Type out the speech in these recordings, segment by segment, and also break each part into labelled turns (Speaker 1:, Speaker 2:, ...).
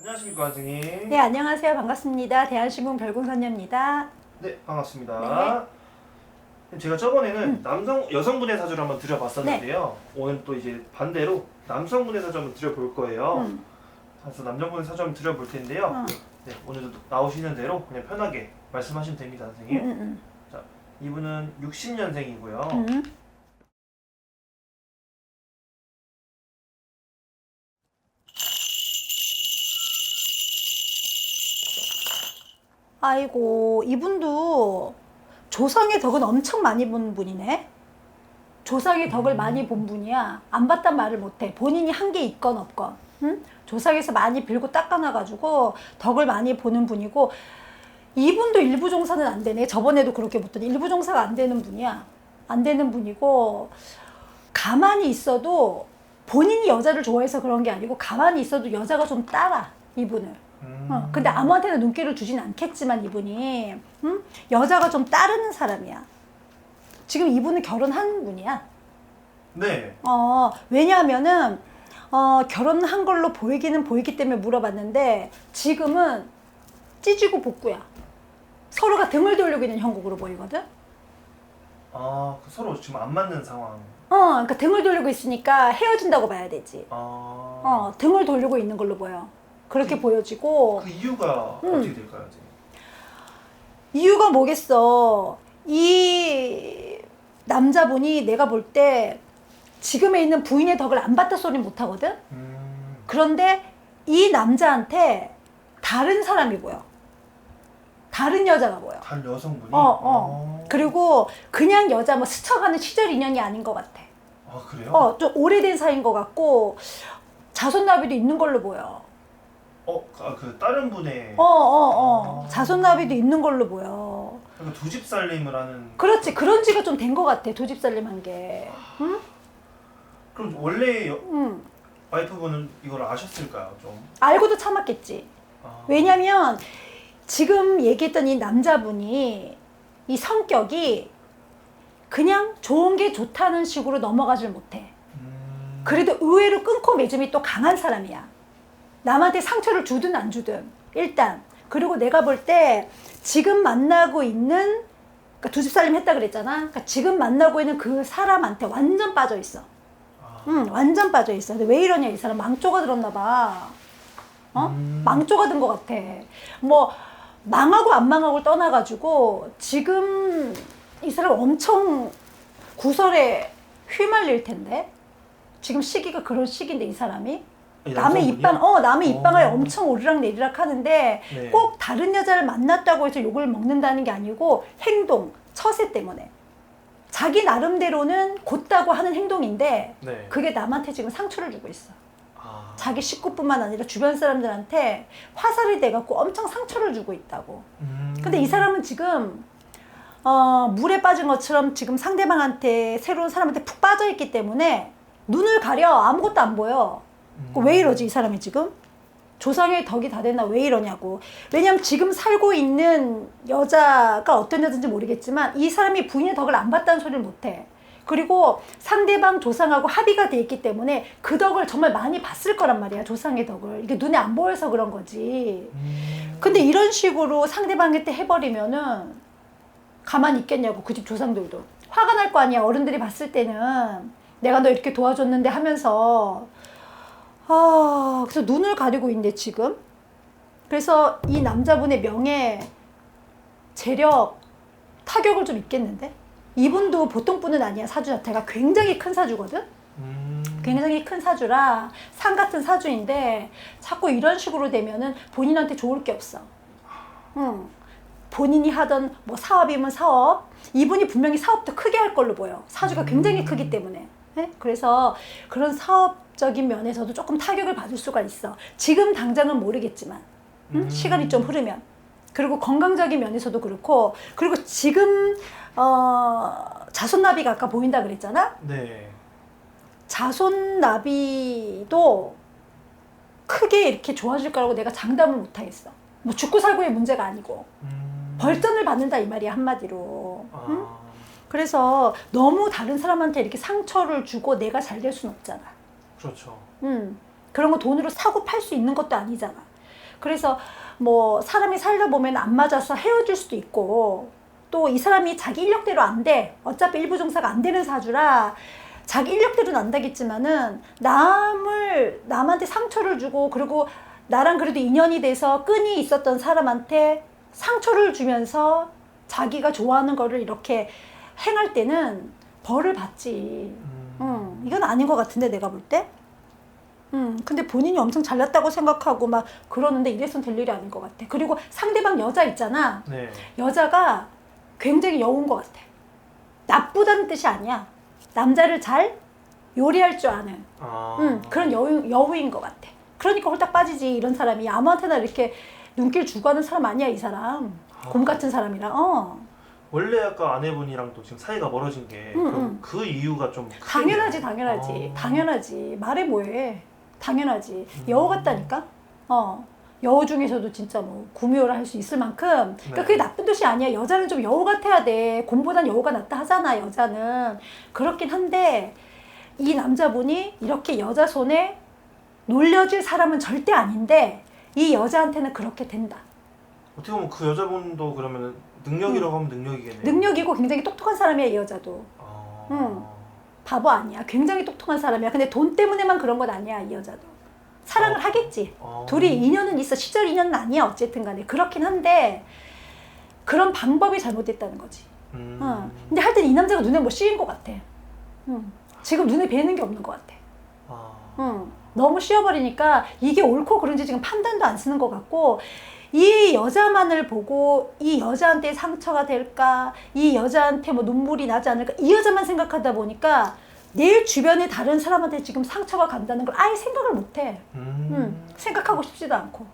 Speaker 1: 안녕하십니까 선생님.
Speaker 2: 네, 안녕하세요. 반갑습니다. 대한신궁 별궁선녀입니다.
Speaker 1: 네, 반갑습니다. 제가 저번에는 남성 여성분의 사주를 한번 드려봤었는데요. 오늘 또 이제 반대로 남성분의 사주 한번 드려볼 거예요.
Speaker 2: 음,
Speaker 1: 그래서 남성분의 사주 한번 드려볼 텐데요.
Speaker 2: 어,
Speaker 1: 네, 오늘도 나오시는 대로 그냥 편하게 말씀하시면 됩니다,
Speaker 2: 음,
Speaker 1: 선생님.
Speaker 2: 음,
Speaker 1: 이분은 60년생이고요.
Speaker 2: 음. 아이고, 이분도 조상의 덕은 엄청 많이 본 분이네. 조상의 덕을
Speaker 1: 음.
Speaker 2: 많이 본 분이야. 안 봤단 말을 못해. 본인이 한 게 있건 없건. 응? 조상에서 많이 빌고 닦아놔가지고 덕을 많이 보는 분이고 이분도 일부 종사는 안 되네. 저번에도 그렇게 봤더니 일부 종사가 안 되는 분이야. 안 되는 분이고 가만히 있어도 본인이 여자를 좋아해서 그런 게 아니고 가만히 있어도 여자가 좀 따라 이분을.
Speaker 1: 음.
Speaker 2: 어, 근데 아무한테나 눈길을 주진 않겠지만 이분이 응? 여자가 좀 따르는 사람이야. 지금 이분은 결혼한 분이야.
Speaker 1: 네.
Speaker 2: 어, 왜냐하면은 어, 결혼한 걸로 보이기는 보이기 때문에 물어봤는데 지금은 찌지고 복구야. 서로가 등을 돌리고 있는 형국으로 보이거든.
Speaker 1: 아, 그 서로 지금 안 맞는 상황.
Speaker 2: 어, 그러니까 등을 돌리고 있으니까 헤어진다고 봐야 되지.
Speaker 1: 아.
Speaker 2: 어, 등을 돌리고 있는 걸로 보여. 그렇게
Speaker 1: 그-
Speaker 2: 보여지고
Speaker 1: 그 이유가
Speaker 2: 음.
Speaker 1: 어떻게 될까요?
Speaker 2: 이유가 뭐겠어? 이 남자분이 내가 볼 때 지금에 있는 부인의 덕을 안 봤다 소리 못 하거든?
Speaker 1: 음.
Speaker 2: 그런데 이 남자한테 다른 사람이 보여. 다른 여자가 보여.
Speaker 1: 다른 여성분이.
Speaker 2: 어, 어. 그리고 그냥 여자 뭐 스쳐가는 시절 인연이 아닌 것 같아.
Speaker 1: 아 그래요?
Speaker 2: 어, 좀 오래된 사이인 것 같고 자손 나비도 있는 걸로 보여.
Speaker 1: 어, 아, 그 다른 분의
Speaker 2: 어, 어, 어.
Speaker 1: 아.
Speaker 2: 자손나비도 있는 걸로 보여.
Speaker 1: 약간 두 집 살림을 하는.
Speaker 2: 그렇지. 그런 지가 좀 된 것 같아. 도집살림 한 게. 응?
Speaker 1: 그럼 원래 여,
Speaker 2: 응.
Speaker 1: 와이프분은 이걸 아셨을까요, 좀?
Speaker 2: 알고도 참았겠지.
Speaker 1: 아.
Speaker 2: 왜냐면 지금 얘기했던 이 남자분이 이 성격이 그냥 좋은 게 좋다는 식으로 넘어가질 못해.
Speaker 1: 음.
Speaker 2: 그래도 의외로 끊고 맺음이 또 강한 사람이야. 남한테 상처를 주든 안 주든 일단 그리고 내가 볼 때 지금 만나고 있는 그러니까 두집 살림 했다 그랬잖아. 그러니까 지금 만나고 있는 그 사람한테 완전 빠져 있어.
Speaker 1: 아.
Speaker 2: 응, 완전 빠져 있어. 근데 왜 이러냐 이 사람 망조가 들었나 봐. 어?
Speaker 1: 음.
Speaker 2: 망조가 든 것 같아. 뭐 망하고 안 망하고 떠나가지고 지금 이 사람 엄청 구설에 휘말릴 텐데 지금 시기가 그런 시기인데 이 사람이
Speaker 1: 이
Speaker 2: 남의
Speaker 1: 남성분이요?
Speaker 2: 입방 어 남의 입방을
Speaker 1: 어.
Speaker 2: 엄청 오르락 내리락 하는데
Speaker 1: 네.
Speaker 2: 꼭 다른 여자를 만났다고 해서 욕을 먹는다는 게 아니고 행동 처세 때문에 자기 나름대로는 곧다고 하는 행동인데
Speaker 1: 네.
Speaker 2: 그게 남한테 지금 상처를 주고 있어.
Speaker 1: 아.
Speaker 2: 자기 식구뿐만 아니라 주변 사람들한테 화살이 돼갖고 엄청 상처를 주고 있다고.
Speaker 1: 음.
Speaker 2: 근데 이 사람은 지금 어, 물에 빠진 것처럼 지금 상대방한테 새로운 사람한테 푹 빠져 있기 때문에 눈을 가려 아무것도 안 보여.
Speaker 1: 음.
Speaker 2: 왜 이러지 이 사람이 지금? 조상의 덕이 다 됐나 왜 이러냐고. 왜냐면 지금 살고 있는 여자가 어떤 여자인지 모르겠지만 이 사람이 부인의 덕을 안 봤다는 소리를 못 해. 그리고 상대방 조상하고 합의가 돼 있기 때문에 그 덕을 정말 많이 봤을 거란 말이야 조상의 덕을 이게 눈에 안 보여서 그런 거지.
Speaker 1: 음.
Speaker 2: 근데 이런 식으로 상대방한테 해버리면은 가만히 있겠냐고 그 집 조상들도 화가 날 거 아니야 어른들이 봤을 때는 내가 너 이렇게 도와줬는데 하면서 아 그래서 눈을 가리고 있는데 지금 그래서 이 남자분의 명예 재력 타격을 좀 입겠는데 이분도 보통 분은 아니야 사주 자체가 굉장히 큰 사주거든
Speaker 1: 음.
Speaker 2: 굉장히 큰 사주라 산 같은 사주인데 자꾸 이런 식으로 되면은 본인한테 좋을 게 없어. 응. 본인이 하던 뭐 사업이면 사업, 이분이 분명히 사업도 크게 할 걸로 보여. 사주가 굉장히 크기 때문에. 네? 그래서 그런 사업 적인 면에서도 조금 타격을 받을 수가 있어. 지금 당장은 모르겠지만 응?
Speaker 1: 음.
Speaker 2: 시간이 좀 흐르면. 그리고 건강적인 면에서도 그렇고 그리고 지금 어, 자손나비가 아까 보인다 그랬잖아.
Speaker 1: 네.
Speaker 2: 자손나비도 크게 이렇게 좋아질 거라고 내가 장담을 못 하겠어. 뭐 죽고 살고의 문제가 아니고
Speaker 1: 음.
Speaker 2: 벌전을 받는다 이 말이야 한마디로.
Speaker 1: 아.
Speaker 2: 응? 그래서 너무 다른 사람한테 이렇게 상처를 주고 내가 잘 될 수는 없잖아.
Speaker 1: 그렇죠.
Speaker 2: 음, 그런 거 돈으로 사고 팔 수 있는 것도 아니잖아. 그래서 뭐 사람이 살다 보면 안 맞아서 헤어질 수도 있고 또 이 사람이 자기 인력대로 안 돼. 어차피 일부 종사가 안 되는 사주라 자기 인력대로는 안 되겠지만은 남을 남한테 상처를 주고 그리고 나랑 그래도 인연이 돼서 끈이 있었던 사람한테 상처를 주면서 자기가 좋아하는 거를 이렇게 행할 때는 벌을 받지. 이건 아닌 것 같은데 내가 볼 때. 음, 근데 본인이 엄청 잘났다고 생각하고 막 그러는데 이래선 될 일이 아닌 것 같아. 그리고 상대방 여자 있잖아.
Speaker 1: 네.
Speaker 2: 여자가 굉장히 여운 것 같아. 나쁘다는 뜻이 아니야. 남자를 잘 요리할 줄 아는
Speaker 1: 아.
Speaker 2: 음, 그런 여우, 여우인 것 같아. 그러니까 홀딱 빠지지 이런 사람이 아무한테나 이렇게 눈길 주고 하는 사람 아니야 이 사람. 곰 같은 사람이라. 어.
Speaker 1: 원래 아까 아내분이랑 또 지금 사이가 멀어진 게
Speaker 2: 응,
Speaker 1: 그럼
Speaker 2: 응.
Speaker 1: 그 이유가 좀 크겠네요.
Speaker 2: 당연하지 당연하지.
Speaker 1: 아.
Speaker 2: 당연하지. 말해 뭐해. 당연하지. 여우 같다니까? 어. 여우 중에서도 진짜 뭐 구미호를 할 수 있을 만큼. 그러니까
Speaker 1: 네.
Speaker 2: 그게 나쁜 뜻이 아니야. 여자는 좀 여우 같아야 돼. 곰보단 여우가 낫다 하잖아 여자는. 그렇긴 한데 이 남자분이 이렇게 여자 손에 놀려질 사람은 절대 아닌데 이 여자한테는 그렇게 된다
Speaker 1: 어떻게 보면 그 여자분도 그러면 능력이라고 하면 능력이겠네요.
Speaker 2: 능력이고 굉장히 똑똑한 사람이야 이 여자도
Speaker 1: 아.
Speaker 2: 응. 바보 아니야. 굉장히 똑똑한 사람이야. 근데 돈 때문에만 그런 건 아니야, 이 여자도. 사랑을
Speaker 1: 어.
Speaker 2: 하겠지.
Speaker 1: 아.
Speaker 2: 둘이 인연은 있어. 시절 인연은 아니야. 어쨌든 간에. 그렇긴 한데, 그런 방법이 잘못됐다는 거지.
Speaker 1: 음.
Speaker 2: 응. 근데 하여튼 이 남자가 눈에 뭐 씌인 것 같아. 응. 지금 눈에 뵈는 게 없는 것 같아.
Speaker 1: 아.
Speaker 2: 응. 너무 씌어버리니까 이게 옳고 그른지 지금 판단도 안 쓰는 것 같고, 이 여자만을 보고 이 여자한테 상처가 될까, 이 여자한테 뭐 눈물이 나지 않을까, 이 여자만 생각하다 보니까 내 주변에 다른 사람한테 지금 상처가 간다는 걸 아예 생각을 못 해.
Speaker 1: 음.
Speaker 2: 응. 생각하고 싶지도 않고.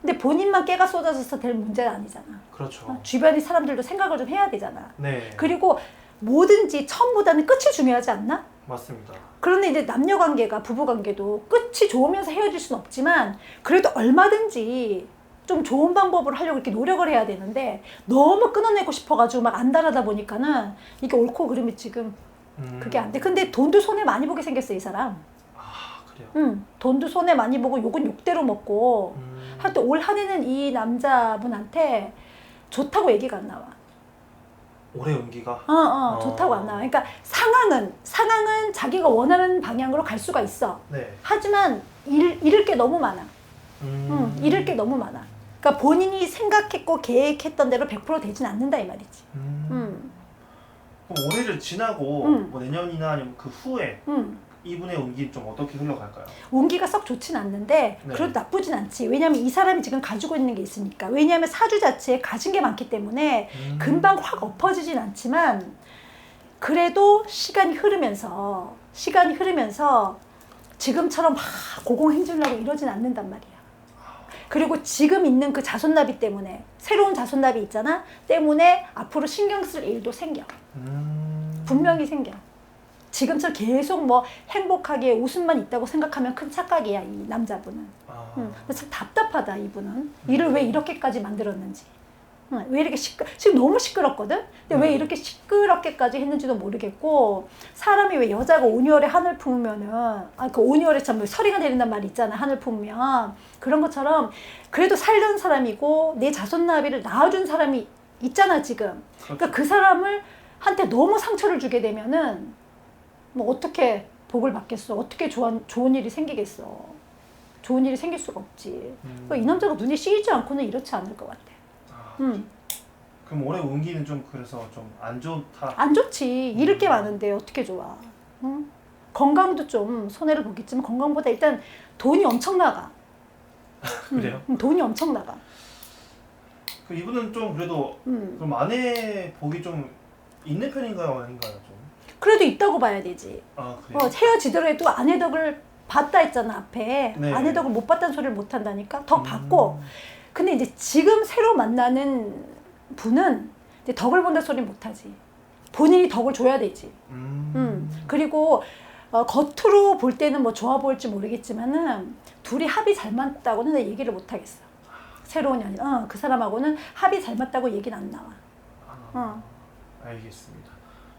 Speaker 2: 근데 본인만 깨가 쏟아져서 될 문제는 아니잖아.
Speaker 1: 그렇죠.
Speaker 2: 어, 주변의 사람들도 생각을 좀 해야 되잖아.
Speaker 1: 네.
Speaker 2: 그리고 뭐든지 처음보다는 끝이 중요하지 않나?
Speaker 1: 맞습니다.
Speaker 2: 그런데 이제 남녀 관계가 부부 관계도 끝이 좋으면서 헤어질 수는 없지만 그래도 얼마든지 좀 좋은 방법으로 하려고 이렇게 노력을 해야 되는데 너무 끊어내고 싶어가지고 막 안달하다 보니까는 이게 옳고 그름이 지금
Speaker 1: 음.
Speaker 2: 그게 안 돼. 근데 돈도 손에 많이 보게 생겼어 이 사람.
Speaker 1: 아 그래요.
Speaker 2: 응, 돈도 손에 많이 보고 욕은 욕대로 먹고.
Speaker 1: 음.
Speaker 2: 하여튼 올 한해는 이 남자분한테 좋다고 얘기가 안 나와.
Speaker 1: 올해 운기가.
Speaker 2: 어, 어,
Speaker 1: 어.
Speaker 2: 좋다고 안 나와. 그러니까 상황은 상황은 자기가 원하는 방향으로 갈 수가 있어.
Speaker 1: 네.
Speaker 2: 하지만 잃, 잃을 게 너무 많아.
Speaker 1: 음.
Speaker 2: 응, 잃을 게 너무 많아. 그러니까 본인이 생각했고 계획했던 대로 100% 되진 않는다 이 말이지.
Speaker 1: 음.
Speaker 2: 응,
Speaker 1: 그럼 올해를 지나고
Speaker 2: 음.
Speaker 1: 뭐 내년이나 아니면 그 후에
Speaker 2: 응.
Speaker 1: 이분의 운기 좀 어떻게 흘러갈까요?
Speaker 2: 운기가 썩 좋진 않는데
Speaker 1: 네.
Speaker 2: 그래도 나쁘진 않지. 왜냐하면 이 사람이 지금 가지고 있는 게 있으니까. 왜냐하면 사주 자체에 가진 게 많기 때문에
Speaker 1: 음.
Speaker 2: 금방 확 엎어지진 않지만 그래도 시간이 흐르면서 시간이 흐르면서 지금처럼 막 고공행진하고 이러진 않는단 말이야. 그리고 지금 있는 그 자손나비 때문에 새로운 자손나비 있잖아 때문에 앞으로 신경 쓸 일도 생겨
Speaker 1: 음.
Speaker 2: 분명히 생겨 지금처럼 계속 뭐 행복하게 웃음만 있다고 생각하면 큰 착각이야 이 남자분은
Speaker 1: 아.
Speaker 2: 응. 참 답답하다 이분은 일을 왜 이렇게까지 만들었는지 응. 왜 이렇게 시끄 지금 너무 시끄럽거든 근데 왜
Speaker 1: 음.
Speaker 2: 이렇게 시끄럽게까지 했는지도 모르겠고 사람이 왜 여자가 온유월에 하늘 품으면은 아그 온유월에 참 서리가 내린단 말이 있잖아 하늘 품으면 그런 것처럼 그래도 살던 사람이고 내 자손나비를 낳아준 사람이 있잖아 지금 그러니까 그 사람을 한테 너무 상처를 주게 되면은 뭐 어떻게 복을 받겠어 어떻게 좋은 좋은 일이 생기겠어 좋은 일이 생길 수가 없지
Speaker 1: 음.
Speaker 2: 그러니까 이 남자가 눈에 씌이지 않고는 이렇지 않을 것 같아.
Speaker 1: 아,
Speaker 2: 음,
Speaker 1: 그럼 올해 운기는 좀 그래서 좀 안 좋다.
Speaker 2: 안 좋지. 잃을 게
Speaker 1: 음.
Speaker 2: 많은데 어떻게 좋아? 응? 건강도 좀 손해를 보겠지만 건강보다 일단 돈이 엄청 나가. 음,
Speaker 1: 그래요?
Speaker 2: 음, 돈이 엄청 나가.
Speaker 1: 그 이분은 좀 그래도
Speaker 2: 음.
Speaker 1: 그럼 아내 복이 좀 있는 편인가요, 아닌가요, 좀?
Speaker 2: 그래도 있다고 봐야 되지.
Speaker 1: 아?
Speaker 2: 어, 헤어지더라도 아내 덕을 봤다 했잖아 앞에.
Speaker 1: 네.
Speaker 2: 아내 덕을 못 봤다는 소리를 못 한다니까. 덕
Speaker 1: 음.
Speaker 2: 봤고. 근데 이제 지금 새로 만나는 분은 이제 덕을 본다 소리 못 하지. 본인이 덕을 줘야 되지.
Speaker 1: 음.
Speaker 2: 음. 그리고 어, 겉으로 볼 때는 뭐 좋아 보일지 모르겠지만은 둘이 합이 잘 맞다고는 내 얘기를 못 하겠어. 새로운 연인, 어, 그 사람하고는 합이 잘 맞다고 얘기는 안 나와.
Speaker 1: 아,
Speaker 2: 어.
Speaker 1: 알겠습니다.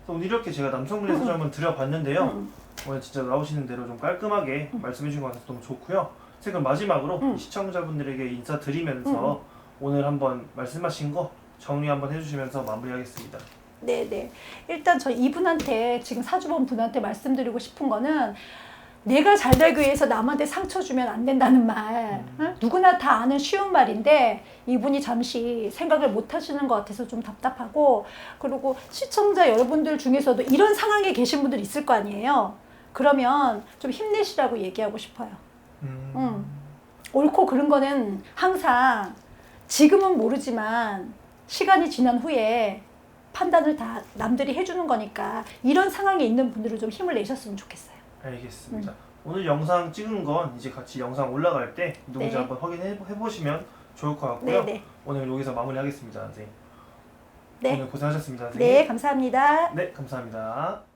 Speaker 1: 그래서 오늘 이렇게 제가 남성분의
Speaker 2: 음.
Speaker 1: 사주 한번 드려봤는데요.
Speaker 2: 음.
Speaker 1: 오늘 진짜 나오시는 대로 좀 깔끔하게 말씀해 주신 것 같아서 너무 좋고요. 자, 그럼 마지막으로
Speaker 2: 음.
Speaker 1: 시청자분들에게 인사드리면서 오늘 한번 말씀하신 거 정리 한번 해주시면서 마무리하겠습니다.
Speaker 2: 네네. 일단 저 이분한테 지금 사주본 분한테 말씀드리고 싶은 거는 내가 잘 되기 위해서 남한테 상처 주면 안 된다는 말. 응? 누구나 다 아는 쉬운 말인데 이분이 잠시 생각을 못 하시는 것 같아서 좀 답답하고 그리고 시청자 여러분들 중에서도 이런 상황에 계신 분들 있을 거 아니에요. 그러면 좀 힘내시라고 얘기하고 싶어요.
Speaker 1: 음.
Speaker 2: 음. 옳고 그른 거는 항상 지금은 모르지만 시간이 지난 후에 판단을 다 남들이 해주는 거니까 이런 상황에 있는 분들은 좀 힘을 내셨으면 좋겠어요.
Speaker 1: 알겠습니다. 오늘 영상 찍은 건 이제 같이 영상 올라갈 때 누군지
Speaker 2: 네.
Speaker 1: 한번 확인해 보시면 좋을 것 같고요.
Speaker 2: 네네.
Speaker 1: 오늘 여기서 마무리하겠습니다, 선생님.
Speaker 2: 네.
Speaker 1: 오늘 고생하셨습니다, 선생님.
Speaker 2: 네, 감사합니다.
Speaker 1: 네, 감사합니다.